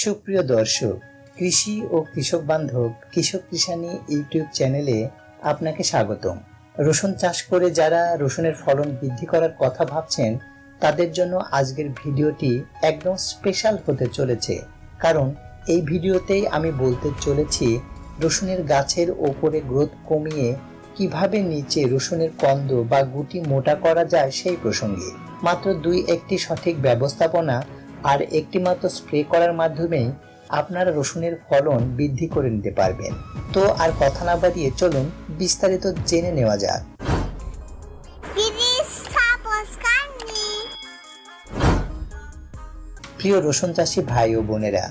সুপ্রিয় দর্শক, কৃষি ও কৃষক বান্ধব কৃষক কৃষানি ইউটিউব চ্যানেলে আপনাকে স্বাগতম। রসুন চাষ করে যারা রসুনের ফলন বৃদ্ধি করার কথা ভাবছেন, তাদের জন্য আজকের ভিডিওটি একদম স্পেশাল হতে চলেছে। কারণ এই ভিডিওতেই আমি বলতে চলেছি, রসুনের গাছের ওপরে গ্রোথ কমিয়ে কীভাবে নিচে রসুনের কন্দ বা গুটি মোটা করা যায় সেই প্রসঙ্গে। মাত্র দুই একটি সঠিক ব্যবস্থাপনা আর একটি মাত্র স্প্রে করার মাধ্যমেই আপনারা রসুনের ফলন বৃদ্ধি করে নিতে পারবেন। তো আর কথা না বাড়িয়ে চলুন বিস্তারিত জেনে নেওয়া যাক. প্রিয় রসুন চাষি ভাই ও বোনেরা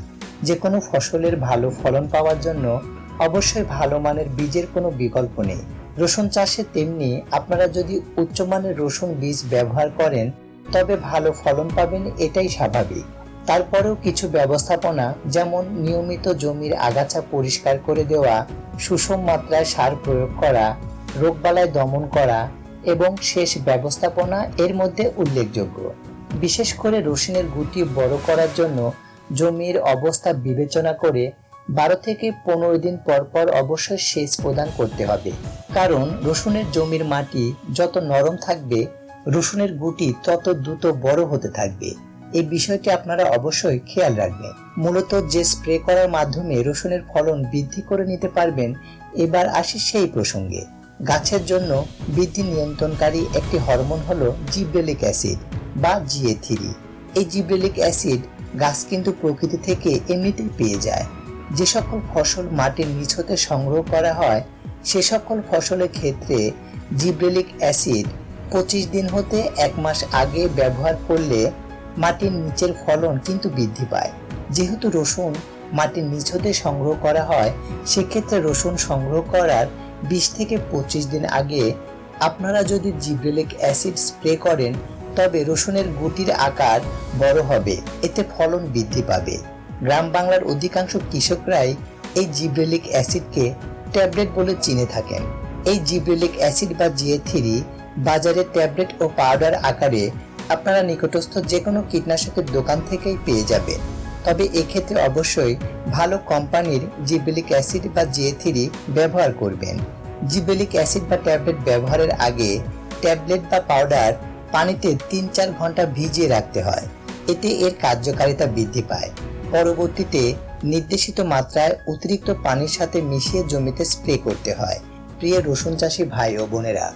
যে কোনো ফসলের ভালো ফলন পাওয়ার জন্য অবশ্যই ভালো মানের বীজের কোনো বিকল্প নেই। রসুন চাষে তেমনি আপনারা যদি উচ্চমানের রসুন বীজ ব্যবহার করেন তবে ভালো ফলন পাবেন, এটাই স্বাভাবিক। তারপরেও কিছু ব্যবস্থাপনা, যেমন নিয়মিত জমির আগাছা পরিষ্কার করে দেওয়া, সুষম মাত্রায় সার প্রয়োগ করা রোগবালাই দমন করা এবং শেষ ব্যবস্থাপনা এর মধ্যে উল্লেখযোগ্য। বিশেষ করে রসুনের গুটি বড় করার জন্য জমির অবস্থা বিবেচনা করে বারো থেকে পনেরো দিন পর পর অবশ্যই সেচ প্রদান করতে হবে। কারণ রসুনের জমির মাটি যত নরম থাকবে রসুনের গুটি তত দ্রুত বড় হতে থাকবে। এই বিষয়টি আপনারা অবশ্যই খেয়াল রাখবেন। মূলত যে স্প্রে করার মাধ্যমে রসুনের ফলন বৃদ্ধি করে নিতে পারবেন, এবার আসি সেই প্রসঙ্গে। গাছের জন্য বৃদ্ধি নিয়ন্ত্রণকারী একটি হরমোন হলো জিব্রেলিক অ্যাসিড বা জিএ থ্রি। এই জিব্রেলিক অ্যাসিড গাছ কিন্তু প্রকৃতি থেকে এমনিতেই পেয়ে যায়। যে সকল ফসল মাটির নিচ হতে সংগ্রহ করা হয়, সে সকল ফসলের ক্ষেত্রে জিব্রেলিক অ্যাসিড পঁচিশ দিন হতে এক মাস আগে ব্যবহার করলে মাটির নিচের ফলন কিন্তু বৃদ্ধি পায়। যেহেতু রসুন মাটির নিচ হতে সংগ্রহ করা হয়, সেক্ষেত্রে রসুন সংগ্রহ করার বিশ থেকে পঁচিশ দিন আগে আপনারা যদি জিব্রেলিক অ্যাসিড স্প্রে করেন, তবে রসুনের গুটির আকার বড় হবে, এতে ফলন বৃদ্ধি পাবে। গ্রাম বাংলার অধিকাংশ কৃষকরাই এই জিব্রেলিক অ্যাসিডকে ট্যাবলেট বলে চিনে থাকেন। এই জিব্রেলিক অ্যাসিড বা জিএ থ্রি বাজারে ট্যাবলেট ও পাউডার আকারে আপনারা নিকটস্থ যে কোনো কীটনাশকের দোকান থেকেই পেয়ে যাবেন। তবে এক্ষেত্রে অবশ্যই ভালো কোম্পানির জিব্রেলিক অ্যাসিড বা জিএ থ্রি ব্যবহার করবেন। জিব্রেলিক অ্যাসিড বা ট্যাবলেট ব্যবহারের আগে ট্যাবলেট বা পাউডার পানিতে তিন চার ঘণ্টা ভিজিয়ে রাখতে হয়। এতে এর কার্যকারিতা বৃদ্ধি পায়। পরবর্তীতে নির্দেশিত মাত্রায় অতিরিক্ত পানির সাথে মিশিয়ে জমিতে স্প্রে করতে হয়। প্রিয় রসুন চাষি ভাই ও বোনেরা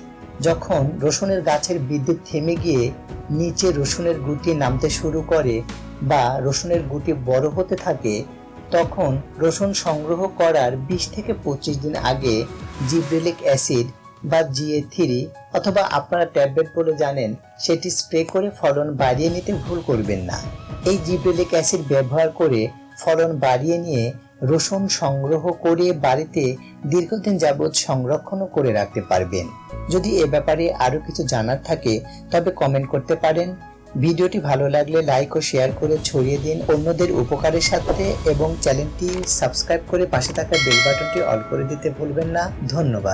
যখন রসুনের গাছের বৃদ্ধি থেমে গিয়ে নিচে রসুনের গুটি নামতে শুরু করে বা রসুনের গুটি বড় হতে থাকে, তখন রসুন সংগ্রহ করার বিশ থেকে পঁচিশ দিন আগে জিব্রেলিক অ্যাসিড বা জিএ থ্রি অথবা আপনারা ট্যাবলেট বলে জানেন, সেটি স্প্রে করে ফলন বাড়িয়ে নিতে ভুল করবেন না। এই জিব্রেলিক অ্যাসিড ব্যবহার করে ফলন বাড়িয়ে নিয়ে রসুন সংগ্রহ করে বাড়িতে দীর্ঘদিন যাবৎ সংরক্ষণও করে রাখতে পারবেন। যদি এ ব্যাপারে আরও কিছু জানার থাকে, তবে কমেন্ট করতে পারেন। ভিডিওটি ভালো লাগলে লাইক ও শেয়ার করে ছড়িয়ে দিন অন্যদের উপকারের সাথে এবং চ্যানেলটি সাবস্ক্রাইব করে পাশে থাকা বেল বাটনটি অল করে দিতে ভুলবেন না। ধন্যবাদ।